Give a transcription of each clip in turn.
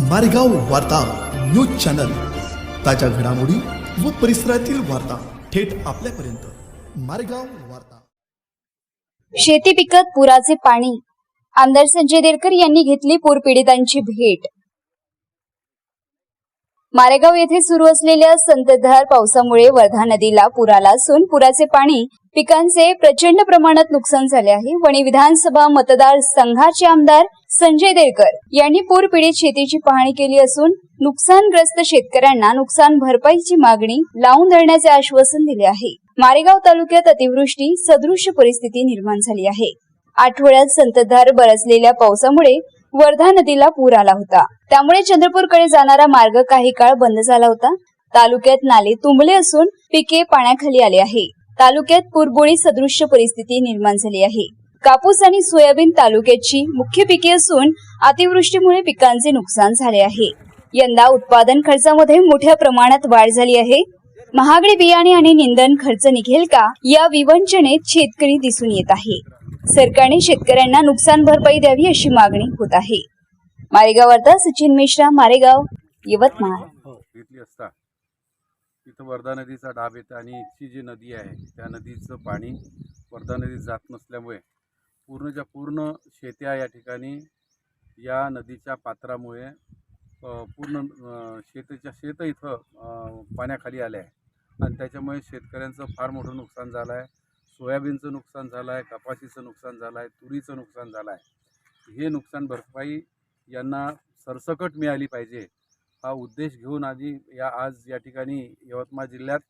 मारेगाव वार्ता news channel. ताज्या घडामोडी व परिसरातील वार्ता थेट आपल्यापर्यंत. मारेगाव वार्ता. शेती पिकत पुराचे पाणी. आमदार संजय देरकर यांनी घेतली पूरपीडितांची भेट. मारेगाव येथे सुरू असलेल्या संततधार पावसामुळे वर्धा नदीला पूर आला असून पुराचे पाणी पिकांचे प्रचंड प्रमाणात नुकसान झाले आहे. वणी विधानसभा मतदार संघाचे आमदार संजय देरकर यांनी पूरपीडित शेतीची पाहणी केली असून नुकसानग्रस्त शेतकऱ्यांना नुकसान भरपाईची मागणी लावून धरण्याचे आश्वासन दिले आहे. मारेगाव तालुक्यात अतिवृष्टी सदृश्य परिस्थिती निर्माण झाली आहे. आठवड्यात संततधार बरसलेल्या पावसामुळे वर्धा नदीला पूर आला होता. त्यामुळे चंद्रपूरकडे जाणारा मार्ग काही काळ बंद झाला होता. तालुक्यात नाले तुंबले असून पिके पाण्याखाली आले आहे. तालुक्यात पुरबोळी सदृश्य परिस्थिती निर्माण झाली आहे. कापूस आणि सोयाबीन तालुक्याची मुख्य पिके असून अतिवृष्टीमुळे पिकांचे नुकसान झाले आहे. यंदा उत्पादन खर्चामध्ये मोठ्या प्रमाणात वाढ झाली आहे. महागडे बियाणे आणि निंदन खर्च निघेल का या विवंचनेत शेतकरी दिसून येत आहे. सरकारने शेतकऱ्यांना नुकसान भरपाई द्यावी अशी मागणी होत आहे. मारेगाव वार्ता सचिन मिश्रा मारेगाव यवतमाळ. हो, घेतली असता. इथं वर्धा नदीचा डाब येतो आणि इथची जी नदी आहे त्या नदीचं पाणी वर्धा नदीत जात नसल्यामुळे पूर्णच्या पूर्ण शेत्या या ठिकाणी या नदीच्या पात्रामुळे पूर्ण शेतीच्या शेत इथं पाण्याखाली आले आहे. आणि त्याच्यामुळे शेतकऱ्यांचं फार मोठं नुकसान झालं आहे. सोयाबीनचं नुकसान झालं आहे कपाशीचं नुकसान झालं आहे तुरीचं नुकसान झालं आहे हे नुकसान भरपाई यांना सरसकट मिळाली पाहिजे. हा उद्देश घेऊन आधी या आज या ठिकाणी यवतमाळ जिल्ह्यात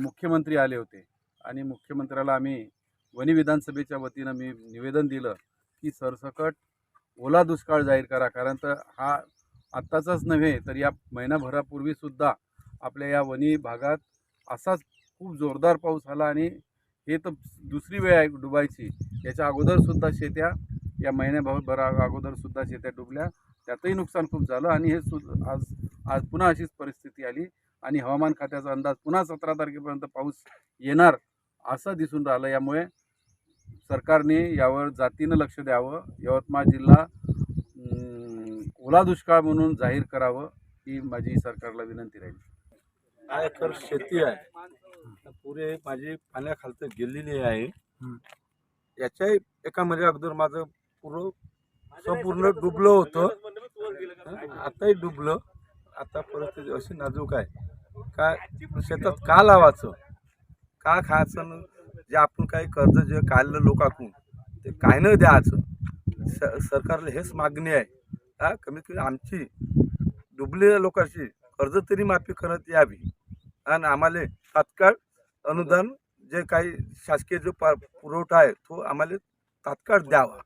मुख्यमंत्री आले होते. आणि मुख्यमंत्र्याला आम्ही वनी विधानसभेच्या वतीनं मी निवेदन दिलं की सरसकट ओला दुष्काळ जाहीर करा. कारण तर हा आत्ताचाच नव्हे तर या महिनाभरापूर्वीसुद्धा आपल्या या वनी भागात असाच खूप जोरदार पाऊस आला आणि हे तर दुसरी वेळ आहे डुबायची. याच्या अगोदरसुद्धा शेत्या या महिन्याभरा अगोदरसुद्धा शेत्या डुबल्या. त्यातही नुकसान खूप झालं आणि हे सु आज आज पुन्हा अशीच परिस्थिती आली आणि हवामान खात्याचा अंदाज पुन्हा सतरा तारखेपर्यंत पाऊस येणार असं दिसून राहिलं. यामुळे सरकारने यावर जातीनं लक्ष द्यावं. यवतमाळ जिल्हा ओला दुष्काळ म्हणून जाहीर करावं ही माझी सरकारला विनंती राहील. काय तर शेती आहे. पुरे माझी पाण्याखालतं गेलेली आहे. याच्या एका महिन्या अगोदर माझं पूर्ण संपूर्ण डुबलं होतं. हं, आताही डुबलं. आता परिस्थिती अशी नाजूक आहे. का शेतात का लावायचं? का खायचं? न जे आपण काही कर्ज जे काढलं लोकांकडून ते काय न द्यायचं? स सरकारला हेच मागणी आहे. हा कमीत कमी आमची डुबलेल्या लोकांची कर्ज तरी माफी करत यावी. आणि आम्हाला तात्काळ अनुदान जे काही शासकीय जो पा पुरवठा आहे तो आम्हाला तात्काळ द्यावा.